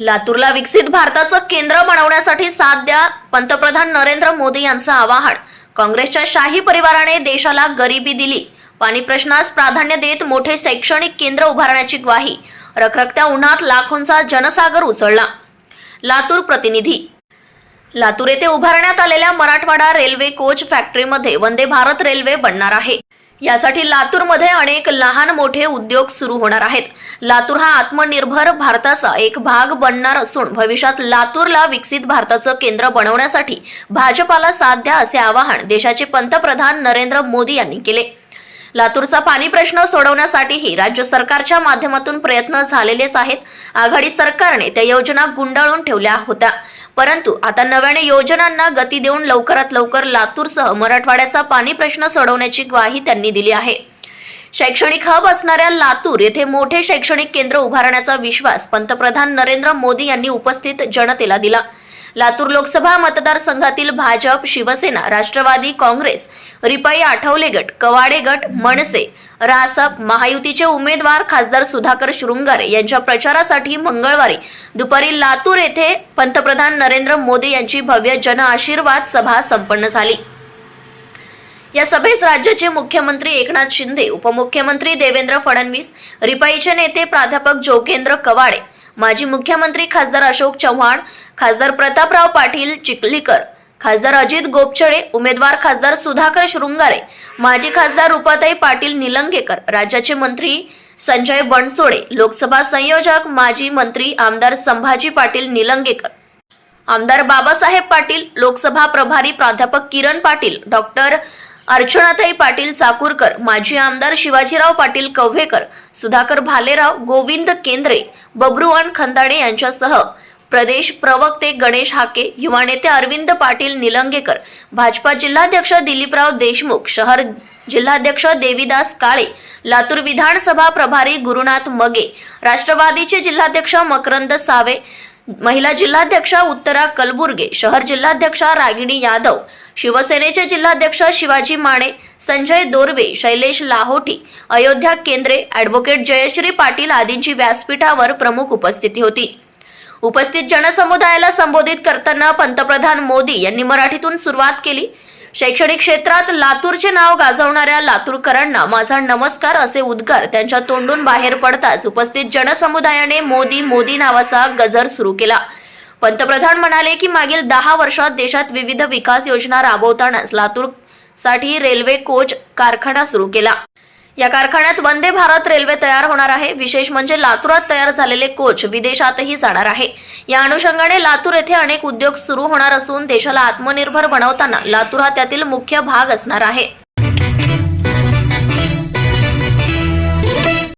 लातूरला विकसित भारताचं केंद्र बनवण्यासाठी साथ द्या पंतप्रधान नरेंद्र मोदी यांचं आवाहन. काँग्रेसच्या शाही परिवाराने देशाला गरिबी दिली. पाणी प्रश्नास प्राधान्य देत मोठे शैक्षणिक केंद्र उभारण्याची ग्वाही. रखरखत्या उन्हात लाखोंचा जनसागर उसळला. लातूर प्रतिनिधी. लातूर येथे उभारण्यात आलेल्या मराठवाडा रेल्वे कोच फॅक्टरीमध्ये वंदे भारत रेल्वे बनणार आहे. यासाठी लातूरमध्ये अनेक लहान मोठे उद्योग सुरू होणार आहेत. लातूर हा आत्मनिर्भर भारताचा एक भाग बनणार असून भविष्यात लातूरला विकसित भारताचं केंद्र बनवण्यासाठी भाजपाला साथ द्या असे आवाहन देशाचे पंतप्रधान नरेंद्र मोदी यांनी केले. लातूरचा पाणी प्रश्न सोडवण्यासाठीही राज्य सरकारच्या माध्यमातून प्रयत्न झालेलेच आहेत. आघाडी सरकारने त्या योजना गुंडाळून ठेवल्या होत्या. परंतु आता नव्याने योजनांना गती देऊन लवकरात लवकर लातूरसह मराठवाड्याचा पाणी प्रश्न सोडवण्याची ग्वाही त्यांनी दिली आहे. शैक्षणिक हब असणाऱ्या लातूर येथे मोठे शैक्षणिक केंद्र उभारण्याचा विश्वास पंतप्रधान नरेंद्र मोदी यांनी उपस्थित जनतेला दिला. लातूर लोकसभा मतदारसंघातील भाजप शिवसेना राष्ट्रवादी काँग्रेस रिपाई आठवले गट कवाडे गट मनसे रासप महायुतीचे उमेदवार खासदार सुधाकर शृंगारे यांच्या प्रचारासाठी मंगळवारी दुपारी लातूर येथे पंतप्रधान नरेंद्र मोदी यांची भव्य जन आशीर्वाद सभा संपन्न झाली. या सभेस राज्याचे मुख्यमंत्री एकनाथ शिंदे उपमुख्यमंत्री देवेंद्र फडणवीस रिपाईचे नेते प्राध्यापक जोगेंद्र कवाडे माजी मुख्यमंत्री खासदार अशोक चव्हाण खासदार प्रतापराव पाटील चिखलीकर खासदार अजित गोपछडे उमेदवार खासदार सुधाकर शृंगारे माजी खासदार रुपाताई पाटील निलंगेकर राज्याचे मंत्री संजय बनसोडे लोकसभा संयोजक माजी मंत्री आमदार संभाजी पाटील निलंगेकर आमदार बाबासाहेब पाटील लोकसभा प्रभारी प्राध्यापक किरण पाटील डॉक्टर अर्चनाताई पाटील चाकूरकर माजी आमदार शिवाजीराव पाटील कव्हेकर सुधाकर भालेराव गोविंद केंद्रे बब्रुवान खंदाडे यांच्यासह प्रदेश प्रवक्ते गणेश हाके युवा नेते अरविंद पाटील निलंगेकर भाजपा जिल्हाध्यक्ष दिलीपराव देशमुख शहर जिल्हाध्यक्ष देवीदास काळे लातूर विधानसभा प्रभारी गुरुनाथ मगे राष्ट्रवादीचे जिल्हाध्यक्ष मकरंद सावे महिला जिल्हाध्यक्षा उत्तरा कलबुर्गे शहर जिल्हाध्यक्षा रागिणी यादव शिवसेनेचे जिल्हाध्यक्ष शिवाजी माने संजय दोरवे शैलेश लाहोटी अयोध्या केंद्रे ॲडव्होकेट जयश्री पाटील आदींची व्यासपीठावर प्रमुख उपस्थिती होती. उपस्थित जनसमुदायाला संबोधित करताना पंतप्रधान मोदी यांनी मराठीतून सुरुवात केली. शैक्षणिक क्षेत्रात लातूरचे नाव गाजवणाऱ्या लातूरकरांना माझा नमस्कार असे उद्गार त्यांच्या तोंडून बाहेर पडताच उपस्थित जनसमुदायाने मोदी मोदी नावाचा गजर सुरू केला. पंतप्रधान म्हणाले की मागील दहा वर्षात देशात विविध विकास योजना राबवतानाच लातूरसाठी रेल्वे कोच कारखाना सुरू केला. या कारखान्यात वंदे भारत रेल्वे तयार होणार आहे. विशेष म्हणजे लातूरात तयार झालेले कोच विदेशातही जाणार आहे. या अनुषंगाने लातूर येथे अनेक उद्योग सुरू होणार असून देशाला आत्मनिर्भर बनवताना लातूर हा त्यातील मुख्य भाग असणार आहे.